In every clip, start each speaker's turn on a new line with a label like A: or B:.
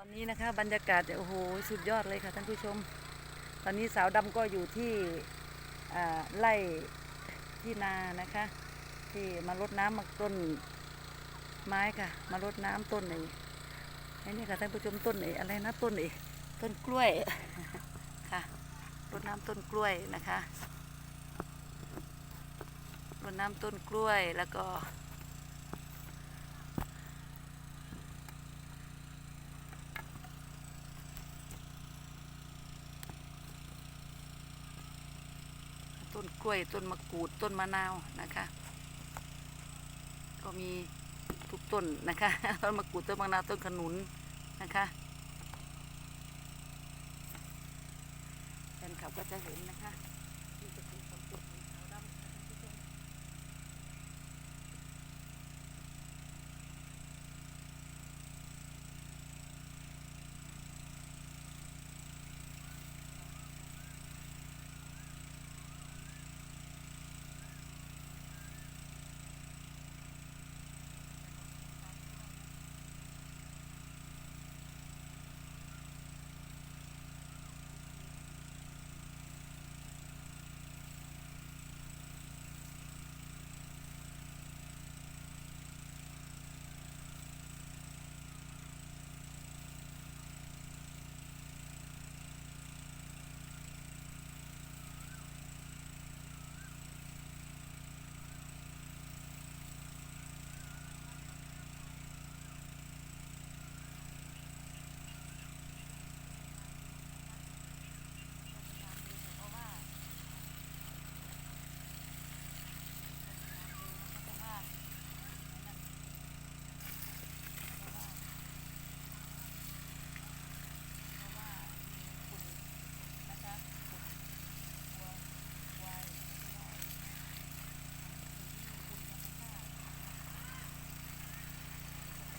A: ตอนนี้นะคะบรรยากาศโอ้โหสุดยอดเลยค่ะท่านผู้ชม ตอนนี้สาวดำก็อยู่ที่ไร่ที่นานะคะ ที่มารดน้ำมาต้นไม้ค่ะ มารดน้ำต้นไอ้ไอ้นี่ค่ะท่านผู้ชมต้นไอ้อะไรนะต้นไอ้ต้นกล้วยค่ะรดน้ำต้นกล้วยนะคะรดน้ำต้นกล้วยแล้วก็ ต้นก ล้วยต้นมะกรูดต้นมะนาวนะคะ ก็มีทุกต้นนะคะต้นมะกรูดต้นมะนาวต้นขนุนนะคะแฟนคลับก็จะเห็นนะคะนี่จะเป็นความสุขของสาวดำค่ะท่านผู้ชม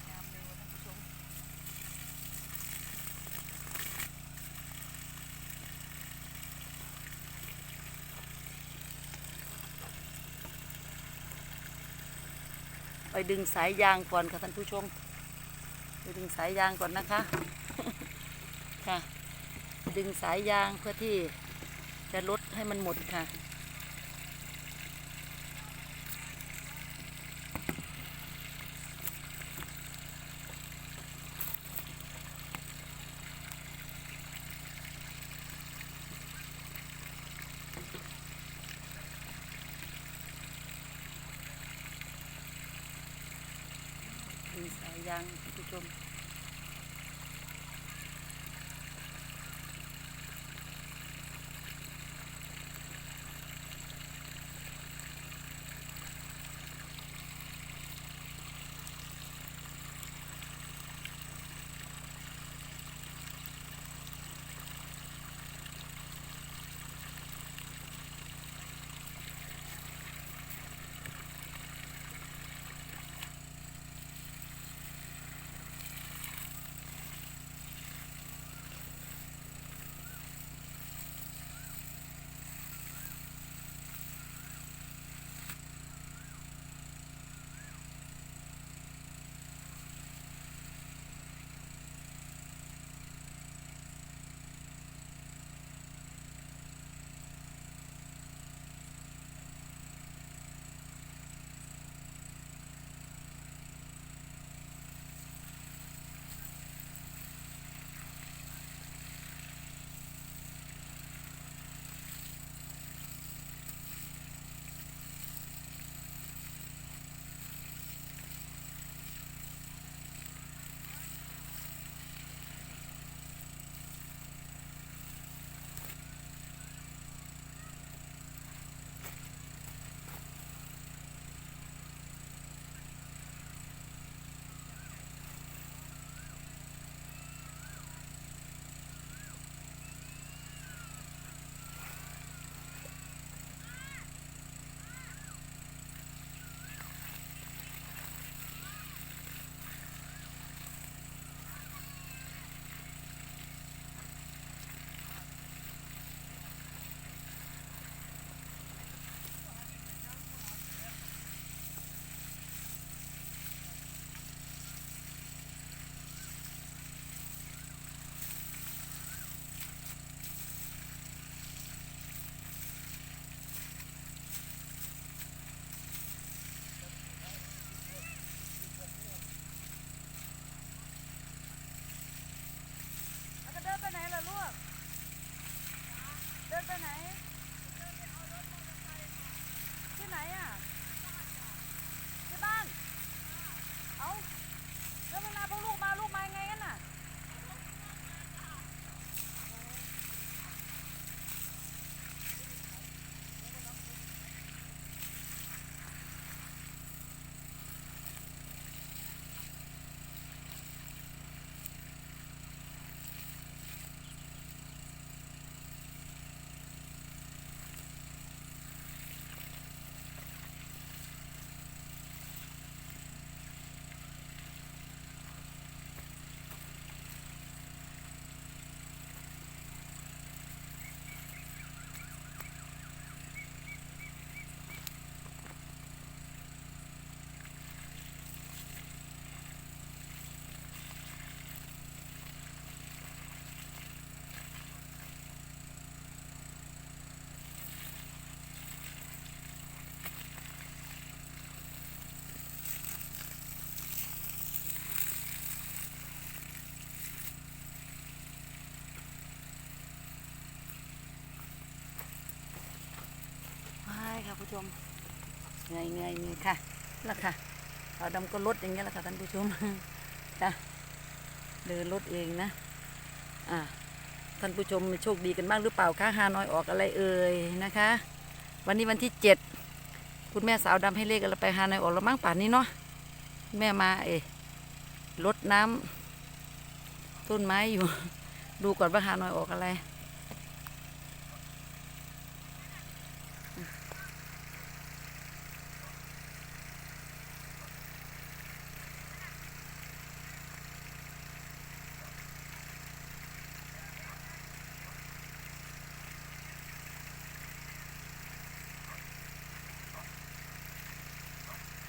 A: งามเร็วท่านผู้ชม ไปดึงสายยางก่อนค่ะท่านผู้ชม ไปดึงสายยางก่อนนะคะ ค่ะ ดึงสายยางเพื่อที่จะลดให้มันหมดค่ะ ดึงสายยางผู้ชม ค่ะผู้ชมเหนื่อยเหนื่อยนื่ค่ะแล้วค่ะสาวดำก็ลดอย่างเงี้ยแหละค่ะท่านผู้ชมจ้ะเดินรถเองนะ อ่าท่านผู้ชมโชคดีกันบ้างหรือเปล่าคะฮานอยออกอะไรเอ่ยนะคะ วันนี้วันที่เจ็ดคุณแม่สาวดำให้เลขกันไปฮานอยออกแล้วมั้งป่านนี้เนาะแม่มาเอรดน้ำต้นไม้อยู่ ดูก่อนว่าฮานอยออกอะไร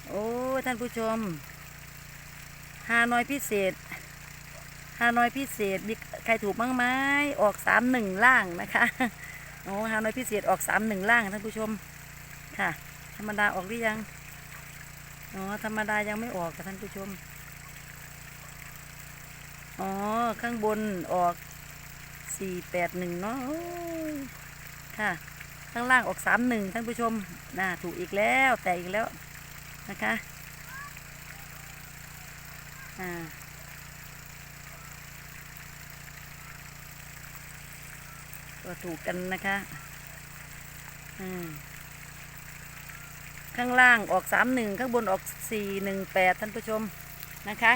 A: โอ้ ท่านผู้ชมฮานอยพิเศษฮานอยพิเศษมีใครถูกบ้างไหมออกสามหนึ่งล่างนะคะโอ้ฮานอยพิเศษออกสามหนึ่งล่างท่านผู้ชมค่ะ ธรรมดาออกหรือยังอ๋อธรรมดายังไม่ออกค่ะท่านผู้ชมอ๋อข้างบนออกสี่แปดหนึ่งเนาะค่ะ ข้างล่างออกสามหนึ่งท่านผู้ชมน่าถูกอีกแล้วแต่อีกแล้ว นะคะอ่าก็ถูกกันนะคะอืมข้างล่างออกสามหนึ่งข้างบนออกสี่หนึ่งแปดท่านผู้ชมนะคะ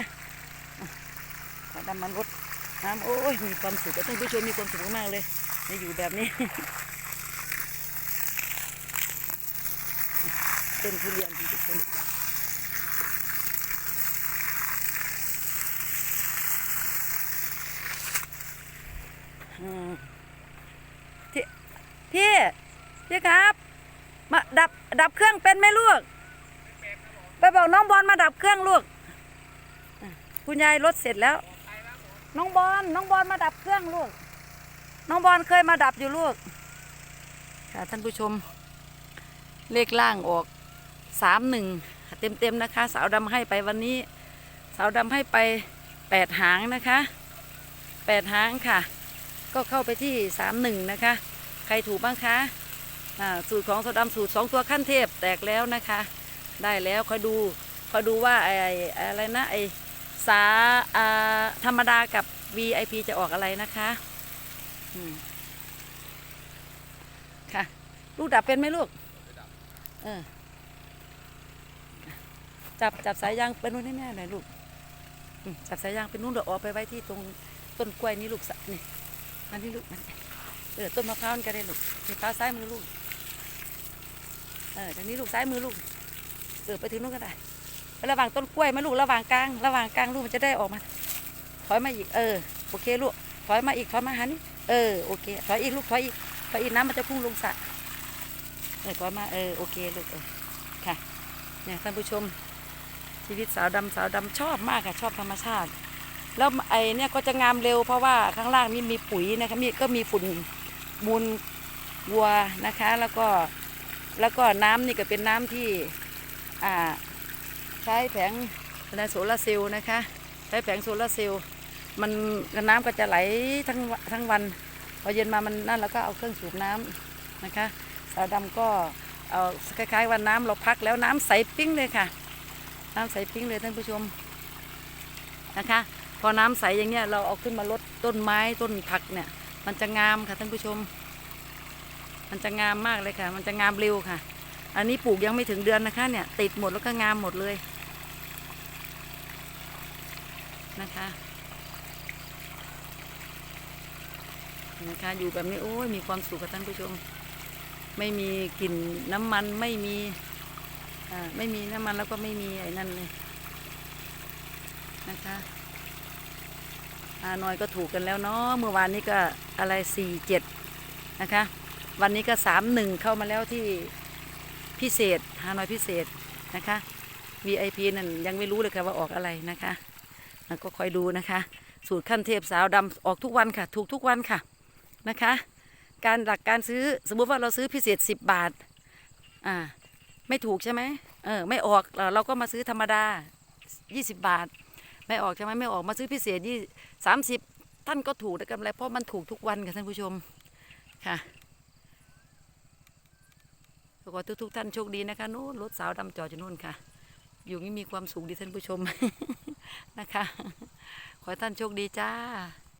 A: ขอดำมันรถน้ำโอ้ยมีความสุขท่านผู้ชมมีความสุขมากเลยได้อยู่แบบนี้ ต้นทุเรียนทุกคนพี่พี่พี่ครับ มาดับดับเครื่องเป็นไหมลูก ไปบอกน้องบอลมาดับเครื่องลูก คุณยายรถเสร็จแล้ว น้องบอลน้องบอลมาดับเครื่องลูก น้องบอลเคยมาดับอยู่ลูก ค่ะท่านผู้ชม เลขล่างออก สามหนึ่งเต็มเต็มๆนะคะ สาวดำให้ไปวันนี้ สาวดำให้ไปแปดหางนะคะแปดหางค่ะ ก็เข้าไปที่สามหนึ่งนะคะ ใครถูกบ้างคะอ่าสูตรของสาวดำสูตรสองตัวขั้นเทพแตกแล้วนะคะ ได้แล้วคอยดูคอยดูว่าไอ้ไอ้อะไรนะไอ้สาอ่าธรรมดากับ VIP จะออกอะไรนะคะอืมค่ะ ลูกดับเป็นไหมลูก เออ จับจับสายยางไปนู่นให้แม่หน่อยลูกจับสายยางไปนู่นเดี๋ยวเออกไปไว้ที่ตรงต้นกล้วยนี่ลูกสะนี่มันนี่ลูกมันเออต้นมะพร้าวนี่ก็ได้ลูกมะพร้าวซ้ายมือลูกเออทางนี้ลูกซ้ายมือลูกเออไปถึงนู่นก็ได้ระหว่างต้นกล้วยไหมลูกระหว่างกลางระหว่างกลางลูกมันจะได้ออกมา ถอยมาอีกเออโอเคลูกถอยมาอีกถอยมาหานี่เออโอเคถอยอีกลูกถอยอีกถอยอีกน้ำมันจะพุ่งลงสระเออถอยมาเออโอเคลูกเออค่ะเนี่ยท่านผู้ชม ชีวิตสาวดำสาวดำชอบมากค่ะชอบธรรมชาติ แล้วไอเนี่ยก็จะงามเร็วเพราะว่าข้างล่างนี่มีปุ๋ยนะคะมีก็มีฝุ่นมูลวัวนะคะ แล้วก็แล้วก็น้ำนี่ก็เป็นน้ำที่อ่าใช้แผงอะโซลาร์เซลล์นะคะ ใช้แผงโซลาร์เซลล์มันน้ำก็จะไหลทั้งทั้งวันพอเย็นมามันนั่นเราก็เอาเครื่องสูบน้ำนะคะสาวดำก็เอาคล้ายๆว่าน้ำเราพักแล้วน้ำใสปิ้งเลยค่ะ น้ำใสปิ้งเลยท่านผู้ชมนะคะ พอน้ำใสอย่างเงี้ยเราเอาขึ้นมาลดต้นไม้ต้นผักเนี่ย มันจะงามค่ะท่านผู้ชม มันจะงามมากเลยค่ะ มันจะงามเร็วค่ะ อันนี้ปลูกยังไม่ถึงเดือนนะคะเนี่ย ติดหมดแล้วก็งามหมดเลยนะคะนะคะอยู่แบบนี้โอ้ยมีความสุขค่ะท่านผู้ชม ไม่มีกลิ่นน้ำมันไม่มี ไม่มีน้ำมันแล้วก็ไม่มีไอ้นั่นเลยนะคะอาน่อยก็ถูกกันแล้วเนาะเมื่อวานนี้ก็อะไรสี่เจ็ดนะคะ วันนี้ก็สามหนึ่งเข้ามาแล้วที่พิเศษฮานอยพิเศษนะคะ VIP นั่นยังไม่รู้เลยค่ะว่าออกอะไรนะคะอะก็คอยดูนะคะ สูตรขั้นเทพสาวดำออกทุกวันค่ะ ถูกทุกวันค่ะนะคะ การหลักการซื้อสมมุติว่าเราซื้อพิเศษ 10 บาทอ่า ไม่ถูกใช่ไหมเออไม่ออกเราก็มาซื้อธรรมดา 20 บาท ไม่ออกใช่ไหมไม่ออกมาซื้อพิเศษยี่สามสิบท่านก็ถูกได้กำไรเพราะมันถูกทุกวันค่ะท่านผู้ชมค่ะขอทุกทุกๆท่านโชคดีนะคะนู้นรถสาวดำจอดอยู่นู่นค่ะ อยู่นี่มีความสุขดีท่านผู้ชมนะคะ ขอท่านโชคดีจ้า